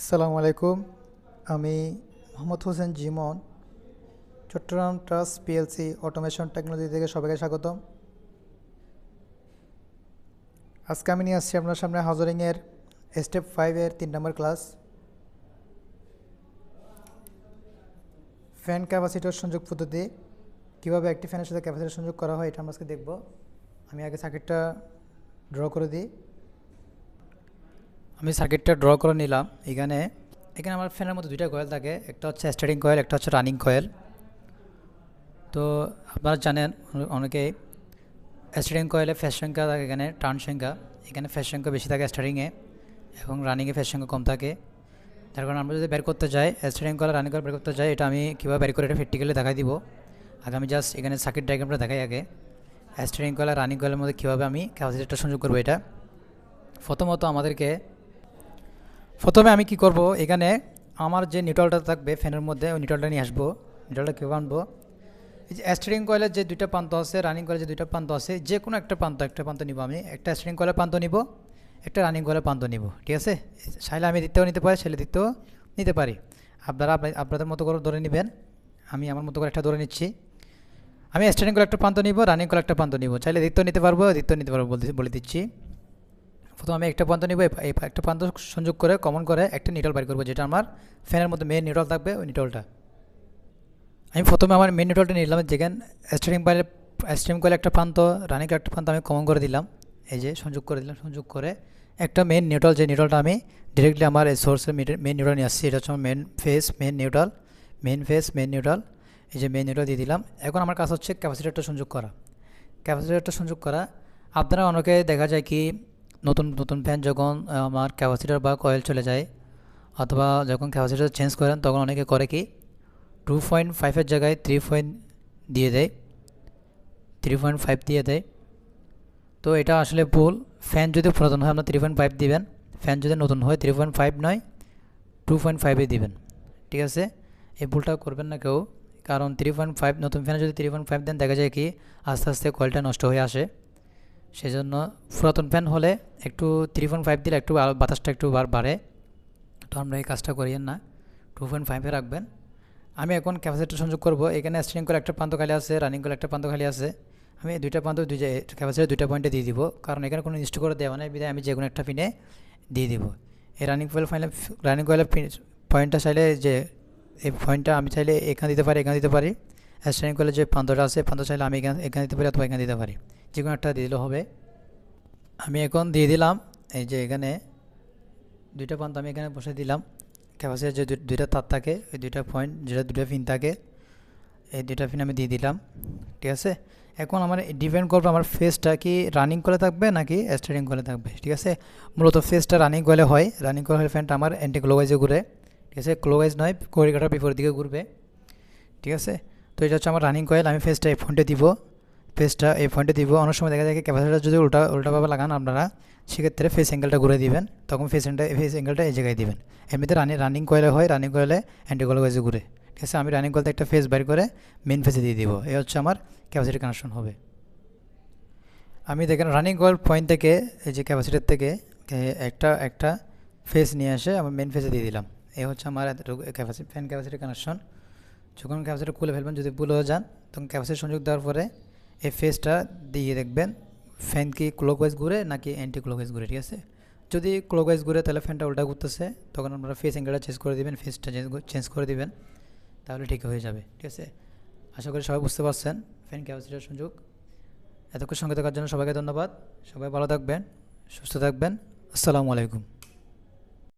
আসসালামু আলাইকুম। আমি Mohammad Hossain Jimon, Chattogram trust PLC automation technology থেকে সবাইকে স্বাগতম। আজকে আমি নিয়ে আসছি আপনার সামনে হাজারিংয়ের স্টেপ ফাইভের তিন নম্বর ক্লাস ফ্যান ক্যাপাসিটর সংযোগ পদ্ধতি, কীভাবে একটি ফ্যানের সাথে ক্যাপাসিটর সংযোগ করা হয় এটা আমরা আজকে দেখব। আমি আগে সার্কিটটা ড্র করে দিই। আমি সার্কিটটা ড্র করে নিলাম। এখানে এখানে আমার ফ্যানের মধ্যে দুইটা কয়েল থাকে। একটা হচ্ছে স্টার্টিং কয়েল একটা হচ্ছে রানিং কয়েল তো আপনারা জানেন, অনেকেই স্টার্টিং কয়েলে ফ্যাস সংখ্যা থাকে, এখানে টার্ন সংখ্যা। এখানে ফ্যাস সংখ্যা বেশি থাকে স্টার্টিংয়ে এবং রানিংয়ে ফ্যাস সংখ্যা কম থাকে। তার কারণে আমরা যদি বের করতে যাই স্টার্টিং কয়েল রানিং কয়েল বের করতে যাই, এটা আমি কীভাবে বের করে এটা প্র্যাকটিক্যালি দেখাই দিব। আগে আমি জাস্ট এখানে সার্কিট ডায়াগ্রামটা দেখাই আগে। স্টার্টিং কয়েল আর রানিং কয়েলের মধ্যে কীভাবে আমি ক্যাপাসিটারটা সংযোগ করব এটা? প্রথমত আমাদেরকে প্রথমে আমি কি করব? এখানে আমার যে নিউট্রালটা থাকবে, ফ্যানের মধ্যে, ওই নিউট্রালটা নিয়ে আসব। নিউট্রালটা কীভাবে আনব? এই যে স্টারিং কয়েলের যে দুইটা প্রান্ত আছে রানিং কয়েলের যে দুইটা প্রান্ত আছে, যে কোনো একটা প্রান্ত একটা প্রান্ত নিব আমি। একটা স্টারিং কয়েলের প্রান্ত নিব, একটা রানিং কয়েলের প্রান্ত নিব, ঠিক আছে? চাইলে আমি দিতেও নিতে পারি, চাইলে দিতেও নিতে পারি। আপনারা আপনাদের মতো করে ধরে নেবেন। আমি আমার মতো করে একটা ধরে নিচ্ছি। আমি স্টারিং কয়েল একটা প্রান্ত নিব রানিং কয়েল একটা প্রান্ত নিব। চাইলে দিতেও নিতে পারব, দিতেও নিতে পারব বলে দিচ্ছি। প্রথমে আমি একটা প্রান্ত নিব, এই একটা প্রান্ত সংযোগ করে কমন করে একটা নিটল বাইর করব, যেটা আমার ফ্যানের মধ্যে মেন নিটল থাকবে ওই নিটলটা আমি প্রথমে আমার মেন নিটলটা নিলাম, যেখানে স্টারিং বাইরে স্টারিং করে একটা প্রান্ত রানিং একটা প্রান্ত আমি কমন করে দিলাম। এই যে সংযোগ করে দিলাম, সংযোগ করে একটা মেন নিউট্রাল যে নিউট্রালটা আমি ডিরেক্টলি আমার এই সোর্সের মেন নিউট্রাল নিয়ে আসছি, এটা হচ্ছে main phase main neutral main phase main neutral এই যে মেন নিউট্রাল দিয়ে দিলাম। এখন আমার কাজ হচ্ছে ক্যাপাসিটারটা সংযোগ করা। ক্যাপাসিটারটা সংযোগ করা, আপনারা অনেকে দেখা যায় কি নতুন নতুন ফ্যান যখন আমার ক্যাপাসিটার বা কয়েল চলে যায়, অথবা যখন ক্যাপাসিটার চেঞ্জ করেন, তখন অনেকে করে কি টু পয়েন্ট ফাইভের জায়গায় থ্রি পয়েন্ট দিয়ে দেয় থ্রি পয়েন্ট ফাইভ দিয়ে দেয়। তো এটা আসলে ভুল। ফ্যান যদি পুরাতন হয়, আপনার থ্রি পয়েন্ট ফাইভ দিবেন। ফ্যান যদি নতুন হয় থ্রি পয়েন্ট ফাইভ নয় টু পয়েন্ট ফাইভে দিবেন। ঠিক আছে? এই ভুলটা করবেন না কেউ। কারণ থ্রি পয়েন্ট ফাইভ নতুন ফ্যানে যদি থ্রি পয়েন্ট ফাইভ দেন, দেখা যায় কি, আস্তে আস্তে কয়েলটা নষ্ট হয়ে আসে। সেজন্য পুরাতন ফ্যান হলে একটু থ্রি পয়েন্ট ফাইভ দিলে একটু বাতাসটা একটু বাড়ে। তো আমরা এই কাজটা করিয়েন না। টু পয়েন্ট ফাইভে রাখবেন। আমি এখন ক্যাপাসিটার সংযোগ করব। এখানে স্ট্রিং করে একটা প্রান্ত খালি আছে রানিং করে একটা প্রান্ত খালি আছে। আমি দুইটা প্রান্ত, দুই ক্যাপাসিটার দুইটা পয়েন্টে দিয়ে দিব। কারণ এখানে কোনো ইনস্ট করে দেওয়া নেই। বিধায় আমি যে কোনো একটা পিনে দিয়ে দিব। এই রানিং কয়েল ফাইলে রানিং কয়েলের পয়েন্টটা চাইলে যে এই পয়েন্টটা আমি চাইলে এখানে দিতে পারি, এখানে দিতে পারি। স্ট্রিং কয়েলের যে প্রান্তটা আছে, প্রান্ত চাইলে আমি এখানে এখানে দিতে পারি অথবা এখানে দিতে পারি। যে কোনো একটা দিয়ে দিলে হবে। আমি এখন দিয়ে দিলাম, এই যে এখানে দুইটা প্রান্ত আমি এখানে বসে দিলাম। ক্যাপাসিটার যে দুইটা তার থাকে, ওই দুইটা পয়েন্ট যেটা দুটো পিন থাকে, এই দুইটা পিন আমি দিয়ে দিলাম, ঠিক আছে? এখন আমার ডিপেন্ড করবে আমার ফেসটা কি রানিং করে থাকবে নাকি স্টার্টিং করে থাকবে, ঠিক আছে? মূলত ফেসটা রানিং করলে হয় রানিং করে হলে ফ্যানটা আমার অ্যান্টি ক্লোভাইজে ঘুরে, ঠিক আছে? ক্লোভাইজ নয় কড়িকাটার বিপরীত দিকে ঘুরবে, ঠিক আছে? তো এটা হচ্ছে আমার রানিং কয়েল আমি ফেসটা এই ফোনটা দিব। ফেসটা এই পয়েন্টে দিব। অনেক সময় দেখা যায় ক্যাপাসিটার যদি উল্টা, উল্টাভাবে লাগান আপনারা, সেক্ষেত্রে ফেস অ্যাঙ্গেলটা ঘুরে দিবেন। তখন ফেস ফেস অ্যাঙ্গেলটা এই জায়গায় দিবেন। এমনিতে রানিং রানিং কয়েলে হয় রানিং কয়েলে অ্যান্টি কয়েলে ঘুরে। ঠিক আছে? আমি রানিং কয়েলতে একটা ফেস বাইর করে মেন ফেসে দিয়ে দিব। এই হচ্ছে আমার ক্যাপাসিটি কানেকশন হবে। আমি দেখেন রানিং কয়েল পয়েন্ট থেকে, এই যে ক্যাপাসিটার থেকে একটা একটা ফেস নিয়ে এসে আমার মেন ফেসে দিয়ে দিলাম। এই হচ্ছে আমার ক্যাপাসিটি ফ্যান ক্যাপাসিটি কানেকশন যখন ক্যাপাসিটি খুলে ফেলবেন, যদি ভুল হয়ে যান, তখন ক্যাপাসিটি সংযোগ দেওয়ার পরে এই ফেসটা দিয়ে দেখবেন ফ্যান কি ক্লকওয়াইজ ঘুরে নাকি অ্যান্টি ক্লকওয়াইজ ঘুরে, ঠিক আছে? যদি ক্লকওয়াইজ ঘুরে তাহলে ফ্যানটা উল্টা ঘুরতেছে, তখন আপনারা ফেস অ্যাঙ্গেলটা চেঞ্জ করে দিবেন ফেসটা চেঞ্জ করে দেবেন, তাহলে ঠিক হয়ে যাবে, ঠিক আছে? আশা করি সবাই বুঝতে পারছেন ফ্যান ক্যাপাসিটার সুযোগ। এতক্ষণ সঙ্গে থাকার জন্য সবাইকে ধন্যবাদ, সবাই ভালো থাকবেন, সুস্থ থাকবেন, আসসালামু আলাইকুম।